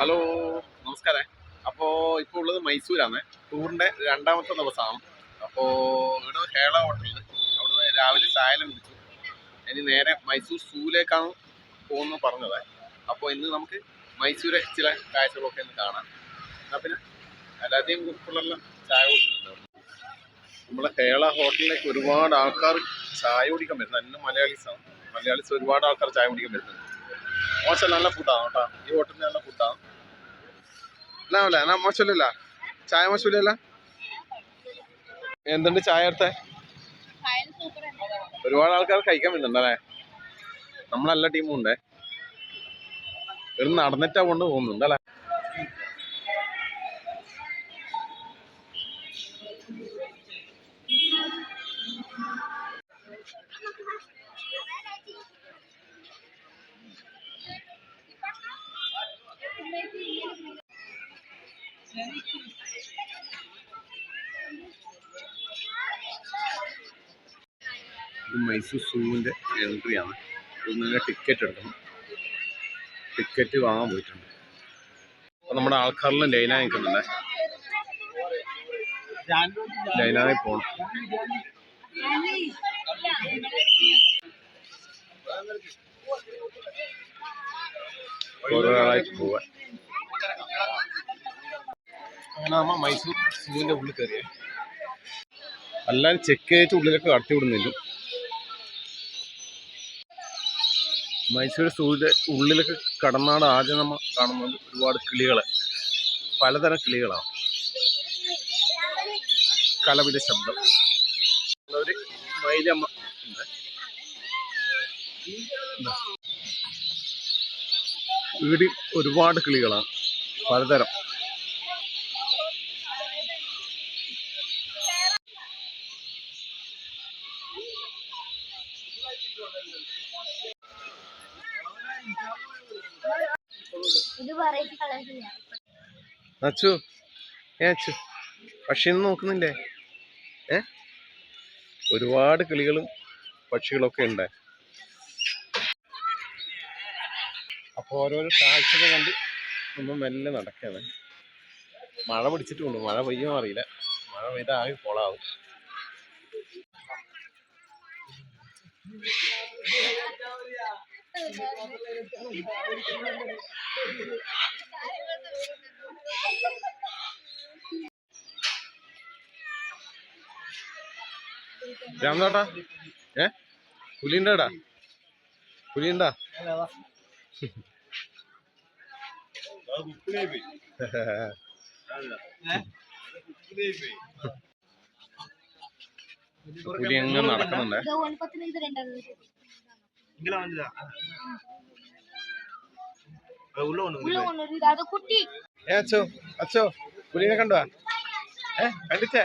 Hello നമസ്കാരം. അപ്പോൾ ഇപ്പോൾ ഉള്ളത് മൈസൂരാണ്. ടൂറിന്റെ രണ്ടാമത്തെ ദിവസമാണ്. അപ്പോൾ ഇവിടെ ഹേള ഹോട്ടലിൽ അവിടുന്ന് രാവിലെ ചായലും കുടിച്ചു. ഇനി നേരെ മൈസൂർ സൂവിലേക്കാണ് പോകുന്നു പറഞ്ഞത്. അപ്പോൾ ഇന്ന് നമുക്ക് മൈസൂരെ ചില കാഴ്ചകളൊക്കെ ഒന്ന് കാണാം. എന്നാൽ പിന്നെ എല്ലാத்தைയും പിള്ളേരെല്ലാം ചായ കുടിക്കുന്നുണ്ട്. നമ്മളെ ഹേള ഹോട്ടലിലേക്ക് ഒരുപാട് ആൾക്കാർ ചായ കുടിക്കാൻ വരുന്നത് എന്നെ മലയാളീസാണ്. മലയാളീസ് ഒരുപാട് ആൾക്കാർ ചായ കുടിക്കാൻ വരുന്നത് മോശം നല്ല ഫുഡാണ് കേട്ടോ. ഈ ഹോട്ടലിൽ നല്ല ഫുഡാണ് അല്ല അല്ല എന്നാ മോശമില്ല ചായ മോശമില്ലല്ല എന്തുണ്ട് ചായ എടുത്തേ ഒരുപാട് ആൾക്കാർ കഴിക്കാൻ വരുന്നുണ്ടല്ലേ നമ്മളെല്ലാ ടീമും ഉണ്ടേ. ഇവിടെ നടന്നിട്ടാ കൊണ്ട് പോകുന്നുണ്ട് ഇത് മൈസൂർ സൂവിന്റെ ആണ്. ഇന്ന് ടിക്കറ്റ് എടുക്കണം. ടിക്കറ്റ് വാങ്ങാൻ പോയിട്ടുണ്ട്. അപ്പം നമ്മുടെ ആൾക്കാരെല്ലാം ലൈനായി നിൽക്കുന്നുണ്ട്. ലൈനായി പോകണം ഓരോ ആളായിട്ട് പോവാൻ. അങ്ങനെ മൈസൂർ സൂവിന്റെ ഉള്ളിൽ കയറിയേ അല്ലാതെ ചെക്ക് ചെയ്തിട്ട് ഉള്ളിലേക്ക് കടത്തി വിടുന്നില്ല മൈസൂർ സൂവിന്റെ ഉള്ളിലൊക്കെ കടന്നാണ് ആദ്യം നമ്മൾ കാണുന്നത് ഒരുപാട് കിളികളെ. പലതരം കിളികളാണ് കലവിലെ ശബ്ദം. ഒരു ഇതാ. ഇവിടെ ഒരുപാട് കിളികളാണ് പലതരം. അച്ചു ഏ അച്ചു പക്ഷിയൊന്നും നോക്കുന്നില്ലേ? ഏ? ഒരുപാട് കിളികളും പക്ഷികളൊക്കെ ഉണ്ട്. അപ്പോൾ ഓരോരോ കാഴ്ചകൾ കണ്ട് നമ്മൾ മെല്ലെ നടക്കുകയാണ് മഴ പിടിച്ചിട്ടുമുണ്ട് മഴ പെയ്യോ അറിയില്ല. മഴ പെയ്ത ആകെ കൊളാവും. രാമനാട്ടാ ഏ? പുലിണ്ടാടാ പുലിണ്ടാ പുലി എങ്ങനെ നടക്കുന്നുണ്ട് ഉള്ള കൊണ്ടൊരു ഇത് അത് കുട്ടി. ഏ അച്ചോ അച്ചോ പുലിനെ കണ്ടോ? ഏ കണ്ടിച്ചേ?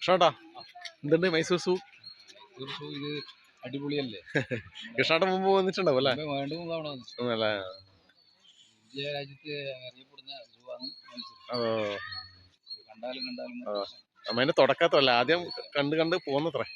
കൃഷ്ണാട്ടാ എന്തുണ്ട് മൈസൂർ സൂ? ഇത് അടിപൊളിയല്ലേ? കൃഷ്ണാട്ടൻ മുമ്പ് വന്നിട്ടുണ്ടാവും അല്ലേ? രാജ്യത്ത് അറിയപ്പെടുന്ന അതിന്റെ തുടക്കത്തല്ല ആദ്യം കണ്ട് കണ്ട് പോന്നത്രേ.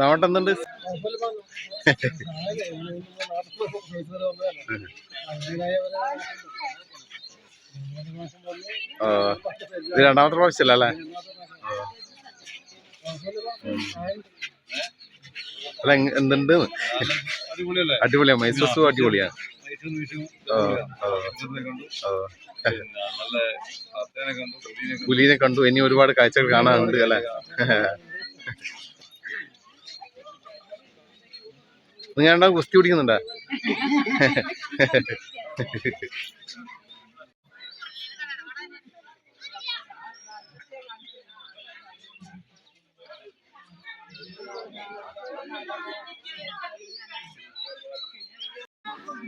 നാട്ടെ എന്തുണ്ട്? ഇത് രണ്ടാമത്തെ പ്രാവശ്യമല്ല അല്ലേ? അല്ല എന്തുണ്ട്? അടിപൊളിയാ. മൈസൂർ അടിപൊളിയാ. ഓ വിഷു പുലിനെ കണ്ടു. ഇനി ഒരുപാട് കാഴ്ചകൾ കാണാനുണ്ട് അല്ലെ? നിങ്ങൾ ഗുസ്തി കുസ്തി പിടിക്കുന്നുണ്ടാ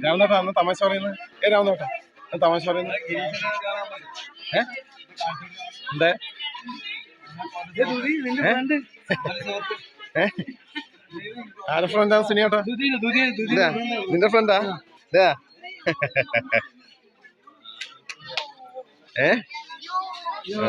രാമനോട്ടാ അന്ന് തമാശ പറയുന്നത്. ഏ രാമനോട്ടാ തമാശ പറയുന്നത്? ഏ? എന്താ? ആരുടെ ഫ്രണ്ടാ സുനിയോട്ടാ നിന്റെ ഫ്രണ്ടാ ഇതാ. ഏ? ആ.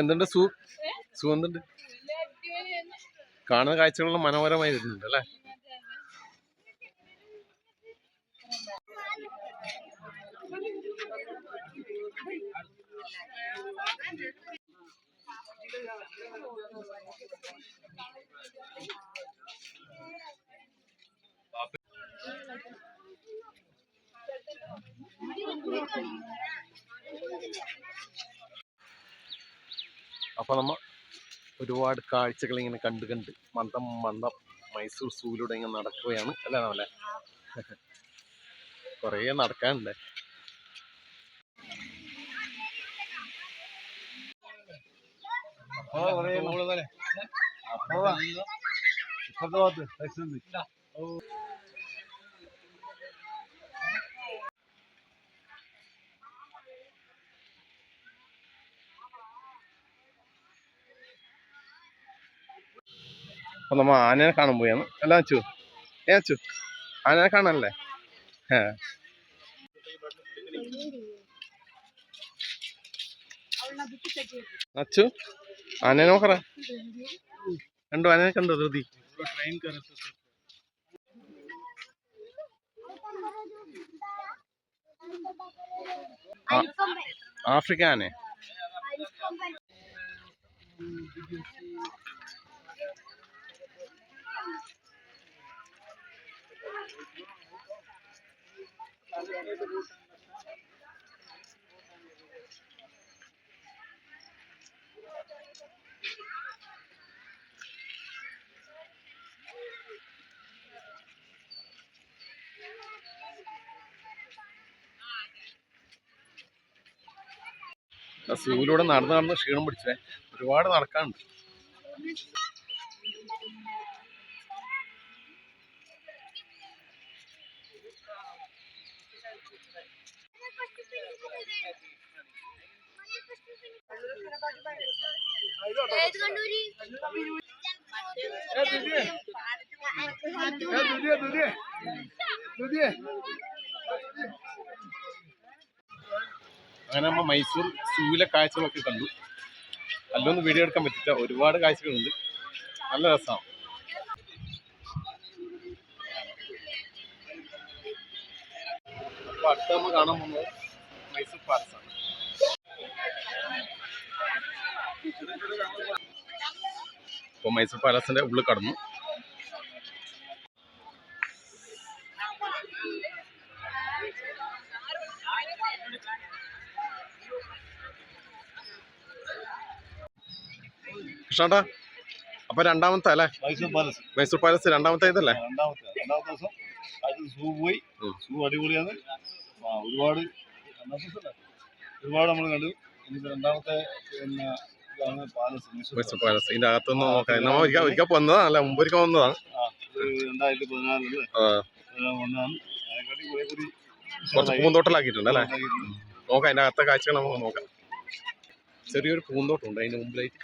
എന്തുണ്ട്? സു സു എന്തുണ്ട് കാണുന്ന കാഴ്ചകളെല്ലാം മനോഹരമായി വരുന്നുണ്ട് അല്ലേ? അപ്പോൾ നമ്മ ഒരുപാട് കാഴ്ചകൾ ഇങ്ങനെ കണ്ട് കണ്ട് മന്ദം മന്ദം മൈസൂർ സൂയിലൂടെ ഇങ്ങനെ നടക്കുകയാണ്. അല്ലേ നമ്മളെ കുറേ നടക്കാനുണ്ട്. ഇപ്പത്തെ ഭാഗത്ത്. അപ്പം നമ്മൾ ആനയെ കാണാൻ പോയാണ്. അല്ല അച്ചു. ഏ അച്ചു? ആനയെ കാണാനല്ലേ? ഏ അച്ചു ആനയെ നോക്കറ. കണ്ടു ആനയെ കണ്ടു ധൃതി? ആഫ്രിക്ക ആനേ. സൂയിലൂടെ നടന്ന് നടന്ന് ക്ഷീണം പിടിച്ചേ. ഒരുപാട് നടക്കാനുണ്ട്. ഏത് കണ്ടൂരി അങ്ങനെ നമ്മൾ മൈസൂർ സൂവിലെ കാഴ്ചകളൊക്കെ കണ്ടു. അല്ലൊന്നും വീഡിയോ എടുക്കാൻ പറ്റില്ല ഒരുപാട് കാഴ്ചകളുണ്ട്. നല്ല രസമാണ് അപ്പോൾ അടുത്ത നമ്മൾ കാണാൻ പോകുന്നത് മൈസൂർ പാലസ് ആണ്. അപ്പോൾ മൈസൂർ പാലസിന്റെ ഉള്ളിൽ കടന്നു. കൃഷ്ണേട്ടാ അപ്പൊ രണ്ടാമത്തെ അല്ലേ മൈസൂർ പാലസ്. മൈസൂർ പാലസ് രണ്ടാമത്തെ ഇതല്ലേ? രണ്ടാമത്തെ രണ്ടാമത്തെ ദിവസം സൂ പോയി. സൂ അടിപൊളിയാണ്. ഒരുപാട്? ഒരുപാട് നമ്മൾ കണ്ടു. ഇനിയിപ്പോ രണ്ടാമത്തെ പിന്നെ ഇതാണ് പാലസ് മൈസൂർ പാലസ്. ഇതിന്റെ നോക്കാം. നമ്മൾ ഒരിക്കൽ ഒരിക്കൽ വന്നതാണ് അല്ല മുമ്പ് വന്നതാണ്. ആ, ഇത് രണ്ടായിരത്തി പതിനാലിൽ ആ, വന്നതാണ്. അതിനെക്കാട്ടി കുറെ കൂടി കുറച്ച് പൂന്തോട്ടലാക്കിയിട്ടുണ്ട് അല്ലേ. നോക്കാം അതിന്റെ അകത്തെ കാഴ്ചകൾ നമുക്ക് നോക്കാം. ചെറിയൊരു പൂന്തോട്ടം ഉണ്ട് അതിന്റെ മുമ്പിലായിട്ട്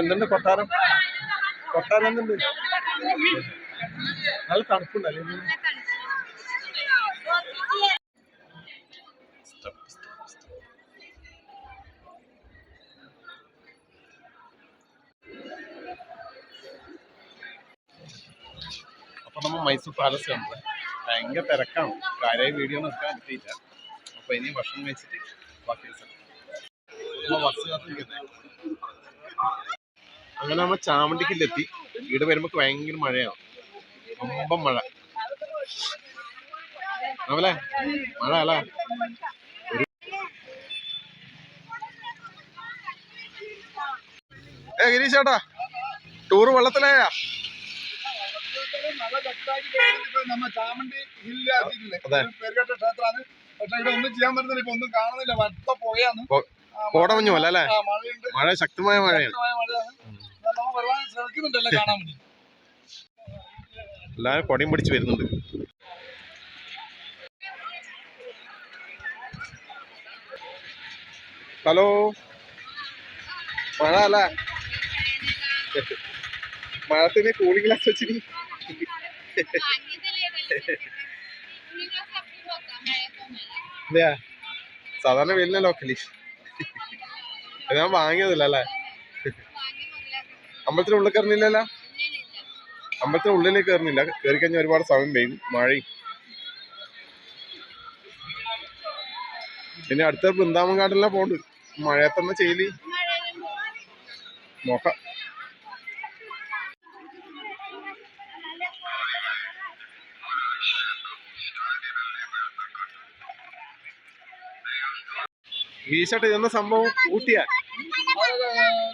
എന്തുണ്ട് കൊട്ടാരം? കൊട്ടാരം എന്തുണ്ട്? നല്ല തണുപ്പുണ്ടല്ലേ അപ്പൊ നമ്മൾ മൈസൂർ പാലസ് കണ്ടത്. ഭയങ്കര തിരക്കാണ്. കാര്യമായി വീഡിയോ എടുക്കാൻ പറ്റിയില്ല. അപ്പൊ ഇനി ഭക്ഷണം കഴിച്ചിട്ട് ബാക്കി ബസ് കാത്തിരിക്കുന്നത് അങ്ങനെ നമ്മൾ ചാമണ്ടിക്കില്ലെത്തി. ഇവിടെ വരുമ്പോ ഭയങ്കര മഴയാണ് ഒമ്പം മഴ. ആവല്ലേ മഴ അല്ലേ? ഏ ഗിരീഷ് ചേട്ടാ ടൂറ് വെള്ളത്തിലായാ? വട്ട കോടമഞ്ഞു അല്ലേ? മഴ ശക്തമായ മഴയാണ്. ശ്രമിക്കുന്നുണ്ടല്ലോ കാണാൻ വേണ്ടി. എല്ലാവരും കൊടയും പിടിച്ച് വരുന്നുണ്ട്. ഹലോ? മഴ അല്ല? മഴത്തിന് കൂളിംഗ് ഗ്ലാസ് വെച്ചിന് സാധാരണ വരുന്നല്ലോ ഇത് ഞാൻ വാങ്ങിയതില്ല അല്ലേ? അമ്പലത്തിന് ഉള്ളിൽ കയറുന്നില്ലല്ല? അമ്പലത്തിന് ഉള്ളിലേക്ക് കയറുന്നില്ല. കയറി കഴിഞ്ഞാൽ ഒരുപാട് സമയം പെയ്യും. മഴയും. പിന്നെ അടുത്ത വൃന്ദാവൻ കാടെല്ലാം പോണ്ട് മഴയത്തന്നെ ചെയ്യൽ? നോക്കാം. വീശട്ടെ ഇതെന്ന സംഭവം? ഒരു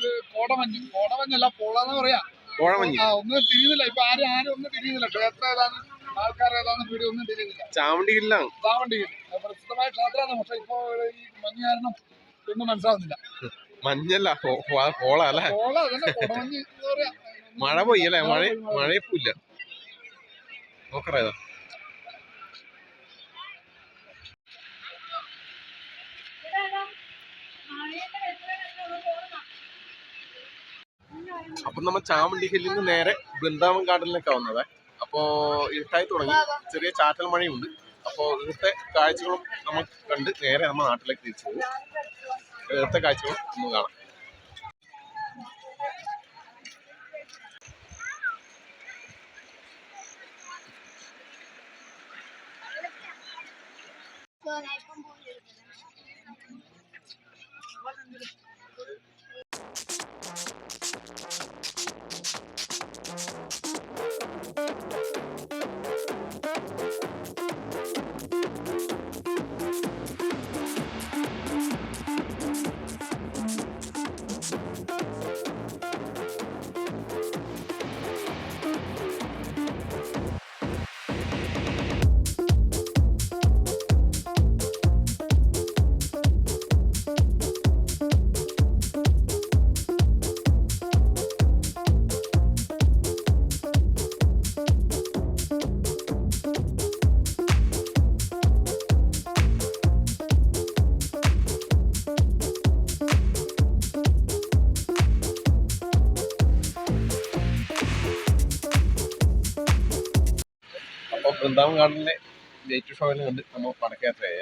കോടമഞ്ഞ്. കോടമഞ്ഞല്ല പൊള്ളന്ന് പറയാ. കോഴമഞ്ഞ് ആ ഒന്നും തിരിയുന്നില്ല. ഇപ്പൊ ആരും ആരും ഒന്നും തിരിയുന്നില്ല. ക്ഷേത്രം ഏതാണ്? ആൾക്കാർ ഏതാണ് വീട് ഒന്നും തിരിയുന്നില്ല. ചാവണ്ടി ഇല്ല ചാവണ്ടി പ്രസിദ്ധമായ ക്ഷേത്രമാണ്. പക്ഷെ ഇപ്പൊ ഈ മഞ്ഞ് കാരണം ഒന്നും മനസ്സിലാവുന്നില്ല. മഞ്ഞല്ല കോള അല്ലേ? കോള കോടമഞ്ഞ് എന്ന് പറയാ. മഴ പോയി അല്ലേ മഴ മഴയപ്പില്ല നോക്കറ അപ്പൊ നമ്മൾ ചാമണ്ടി ഹില്ലിൽ നിന്ന് നേരെ ബൃന്ദാവൻ ഗാർഡനിലേക്കാണ് വന്നത് അപ്പോ ഇരുട്ടായി തുടങ്ങി. ചെറിയ ചാറ്റൽ മഴയുണ്ട്. അപ്പോൾ ഇവിടുത്തെ കാഴ്ചകളും നമ്മൾ കണ്ട് നേരെ നമ്മൾ നാട്ടിലേക്ക് തിരിച്ചു പോകും. ഇവിടുത്തെ കാഴ്ചകളും നമുക്ക് കാണാം. അപ്പോൾ you വൃന്ദാവൻ ഗാർഡനിലെ ലൈറ്റ് ഷോയിൽ കണ്ട് നമ്മൾ മടക്കയാത്രയായേ